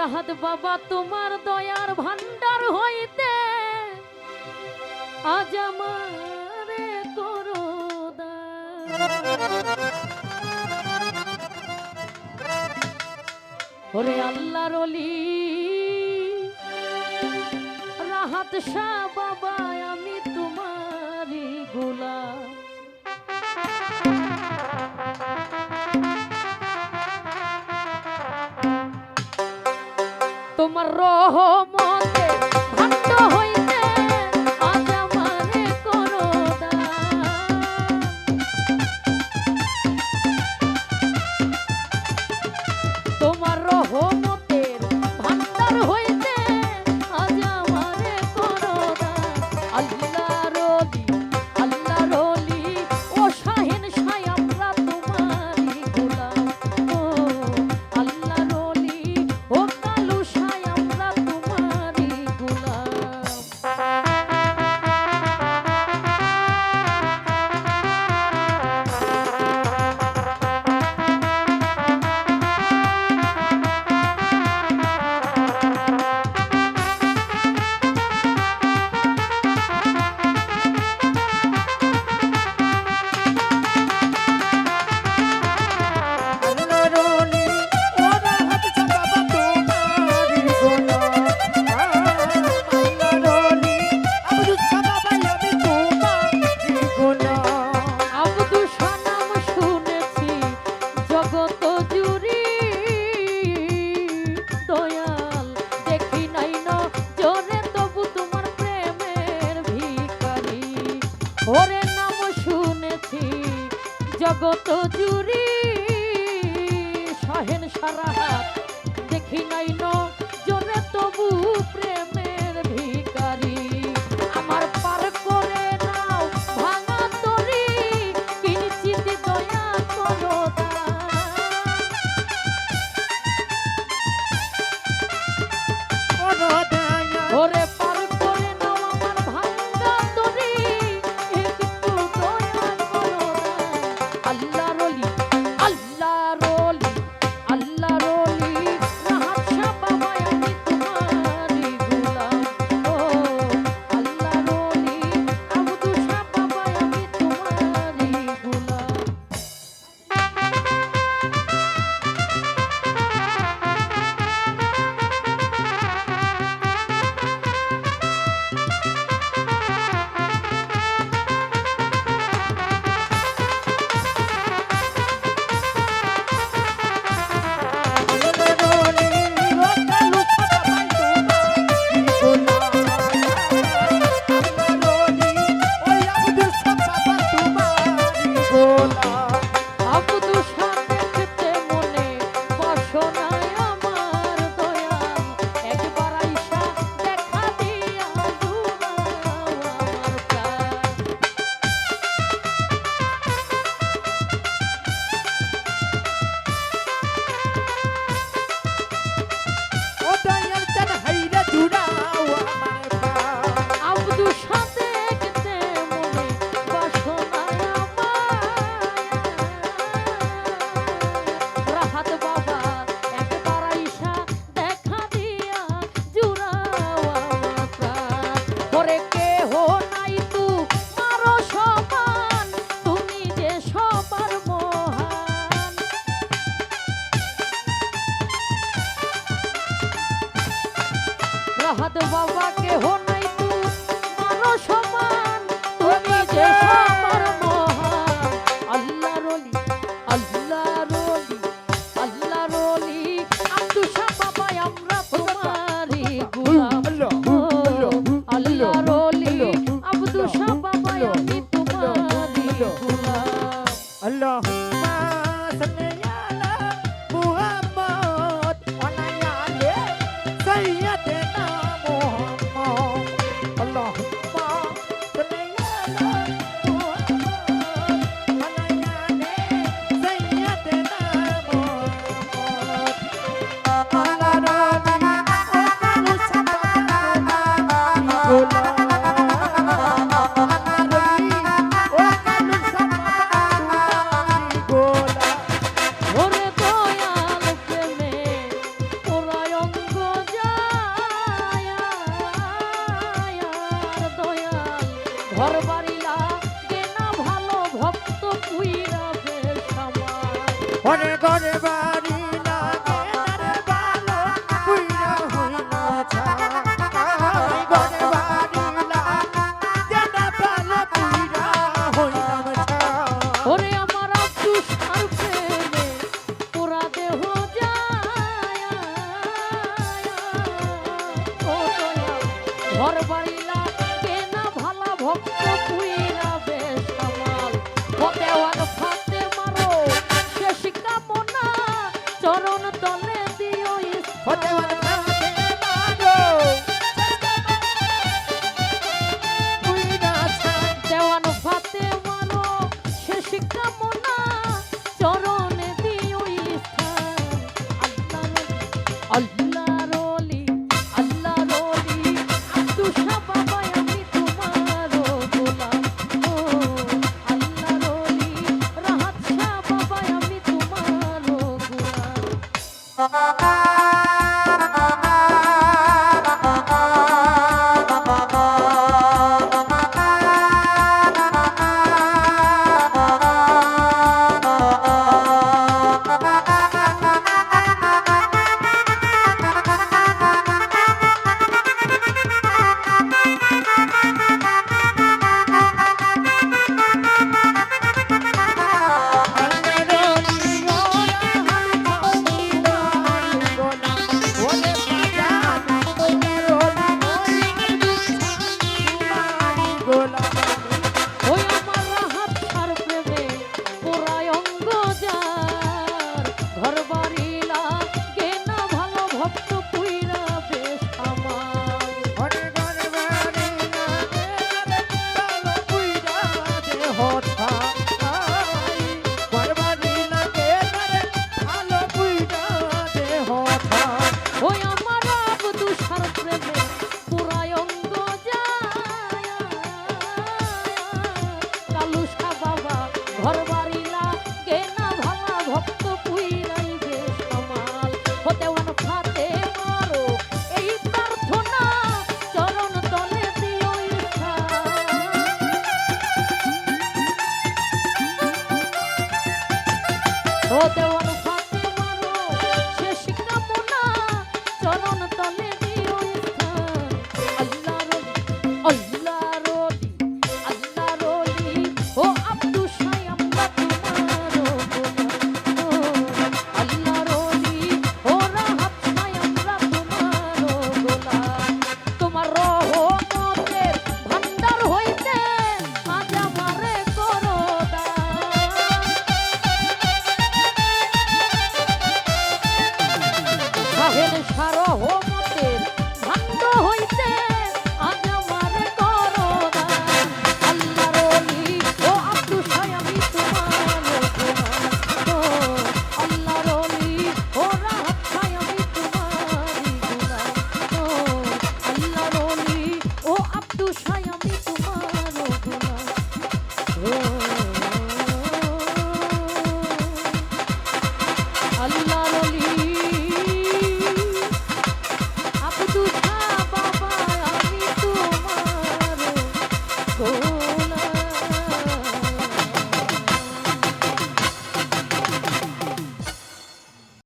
রাহাত বাবা, তোমার দয়ার ভান্ডার হইতে আজ আমার করো ওরে আল্লাহ রলি রাহাত শাহ বাবা, আমি তোমারি গোলা তোমার রহমতে নজুরি সাহেন সারা হাত দেখি নাই ন জোরে তবু প্রেম। বাবা কেহ ঘর বাড়ি লাগে না ভালো ভক্ত পুইরা ফেল সবাই ঘরে ঘরে Música ও আল্লাহ